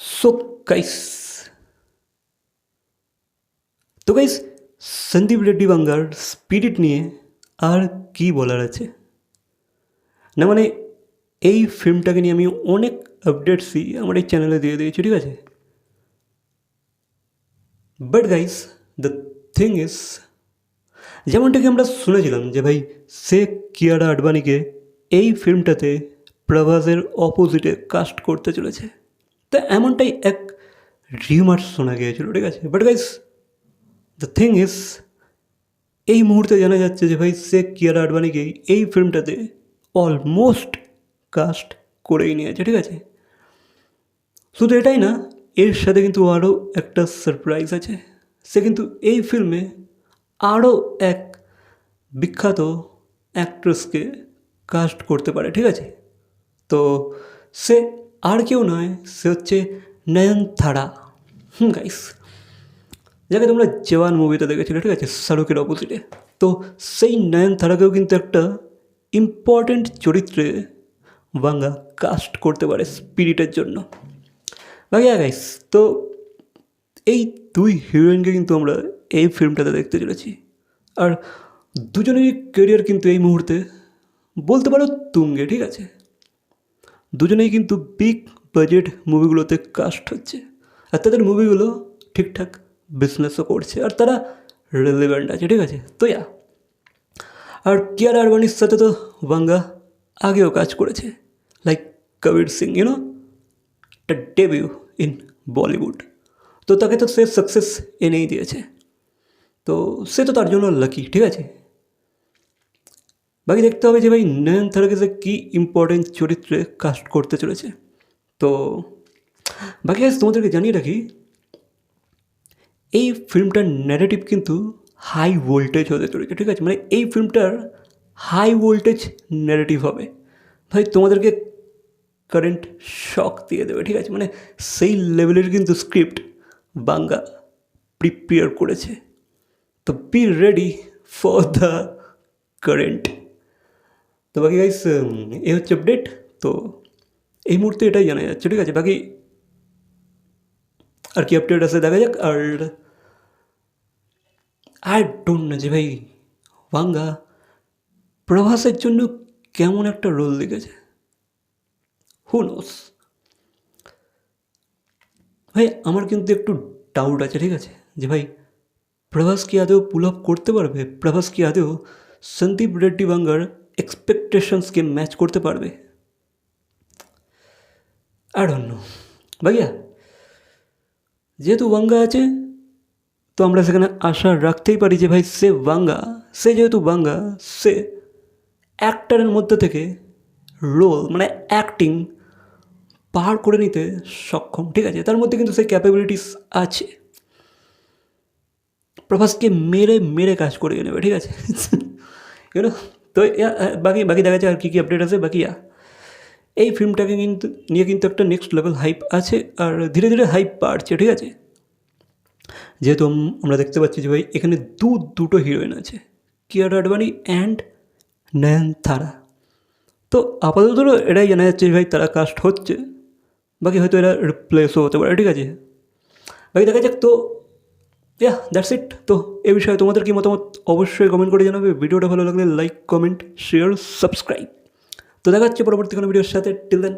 So guys তো guys Sandeep Reddy বাঙ্গার spirit নিয়ে আর কি বলার আছে? না মানে এই ফিল্মটাকে নিয়ে আমি অনেক আপডেটসই আমার এই চ্যানেলে দিয়ে দিয়েছি, ঠিক আছে? But guys the thing is যেমনটাকে আমরা শুনেছিলাম যে ভাই, সে কিয়ারা আডবাণীকে এই ফিল্মটাতে প্রভাসের অপোজিটে কাস্ট করতে চলেছে। তা এমনটাই এক রিউমার শোনা গিয়েছিল, ঠিক আছে? But guys the thing is এই মুহূর্তে জানা যাচ্ছে যে ভাই সে কিয়ারা আডবাণীকে এই ফিল্মটাতে অলমোস্ট কাস্ট করেই নিয়েছে, ঠিক আছে? শুধু এটাই না, এর সাথে কিন্তু আরও একটা সারপ্রাইজ আছে। সে কিন্তু এই ফিল্মে আরও এক বিখ্যাত অ্যাক্ট্রেসকে কাস্ট করতে পারে, ঠিক আছে? তো সে আর কেউ নয়, সে হচ্ছে নয়নতারা হুম গাইস যাকে, তোমরা জওয়ান মুভিতে দেখেছিলে, ঠিক আছে? শাহরুখের অপোজিটে তো সেই নয়নতারাকেও কিন্তু একটা ইম্পর্ট্যান্ট চরিত্রে বাংলা কাস্ট করতে পারে স্পিরিটের জন্য। বাকি গাইস তো এই দুই হিরোইনকে কিন্তু আমরা এই ফিল্মটাতে দেখতে চলেছি। আর দুজনেরই কেরিয়ার কিন্তু এই মুহূর্তে বলতে পারো তুঙ্গে, ঠিক আছে? দুজনেই কিন্তু বিগ বাজেট মুভিগুলোতে কাস্ট হচ্ছে। আর তাদের মুভিগুলো ঠিকঠাক বিজনেসও করছে আর তারা রেলিভেন্ট আছে, ঠিক আছে? তো ইয়া আর কিয়ার আরবানির সাথে তো বাঙ্গা আগেও কাজ করেছে। Like Kabir Singh you know একটা ডেবিউ ইন বলিউড তো তাকে তো সে সাকসেস এনেই দিয়েছে। তো সে তো তার জন্য লাকি ঠিক আছে? বাকি দেখতে হবে যে ভাই নয়নতারাকে সে কী ইম্পর্টেন্ট চরিত্রে কাস্ট করতে চলেছে। তো, বাকি আজ তোমাদেরকে জানিয়ে রাখি, এই ফিল্মটার ন্যারেটিভ কিন্তু হাই ভোল্টেজ হতে চলেছে, ঠিক আছে? মানে এই ফিল্মটার হাই ভোল্টেজ ন্যারেটিভ হবে। ভাই, তোমাদেরকে কারেন্ট শক দিয়ে দেবে, ঠিক আছে? মানে সেই লেভেলের কিন্তু স্ক্রিপ্ট বাঙ্গা প্রিপেয়ার করেছে। তো be ready for the current তো বাকি গাইস এই হচ্ছে আপডেট তো এই মুহূর্তে এটাই জানা যাচ্ছে, ঠিক আছে? বাকি আর কি আপডেট আছে দেখা যাক। আর আই ডোন্ট নো যে ভাই বাঙ্গা প্রভাসের জন্য কেমন একটা রোল লিখেছে হু নোস ভাই, আমার কিন্তু একটু ডাউট আছে, ঠিক আছে? যে ভাই, প্রভাস কি আদৌ পুল আপ করতে পারবে? প্রভাস কি আদৌ সন্দীপ রেড্ডি বাঙ্গার এক্সপেকটেশনসকে ম্যাচ করতে পারবে? আর অন্য ভাইয়া, যেহেতু বাঙ্গা আছে, তো আমরা সেখানে আশা রাখতেই পারি যে ভাই সে বাঙ্গা সে যেহেতু বাঙ্গা সে অ্যাক্টারের মধ্যে থেকে রোল মানে অ্যাক্টিং পার করে নিতে সক্ষম। ঠিক আছে, তার মধ্যে কিন্তু সেই ক্যাপাবিলিটিস আছে। প্রভাসকে মেরে মেরে কাজ করে নেবে, ঠিক আছে? ইউনো তো বাকি বাকি দেখা যাচ্ছে আর কী কী আপডেট আছে। বাকি এই ফিল্মটাকে কিন্তু, নিয়ে কিন্তু একটা নেক্সট লেভেল হাইপ আছে আর ধীরে ধীরে হাইপ বাড়ছে, ঠিক আছে? যেহেতু আমরা দেখতে পাচ্ছি যে ভাই, এখানে দু, দুটো হিরোইন আছে। কিয়ারা আডবাণী অ্যান্ড নয়নতারা তো, আপাতত এটাই জানা যাচ্ছে ভাই, তারা কাস্ট হচ্ছে। বাকি হয়তো এরা রিপ্লেসও হতে পারে, ঠিক আছে? বাকি দেখা যাক, তো ইয়া দ্যাটস ইট তো এ বিষয়ে তোমাদের কি মতামত অবশ্যই কমেন্ট করে জানাবে। ভিডিওটা ভালো লাগলে লাইক কমেন্ট শেয়ার সাবস্ক্রাইব তো দেখা হচ্ছে পরবর্তী কোনো ভিডিওর সাথে। Till then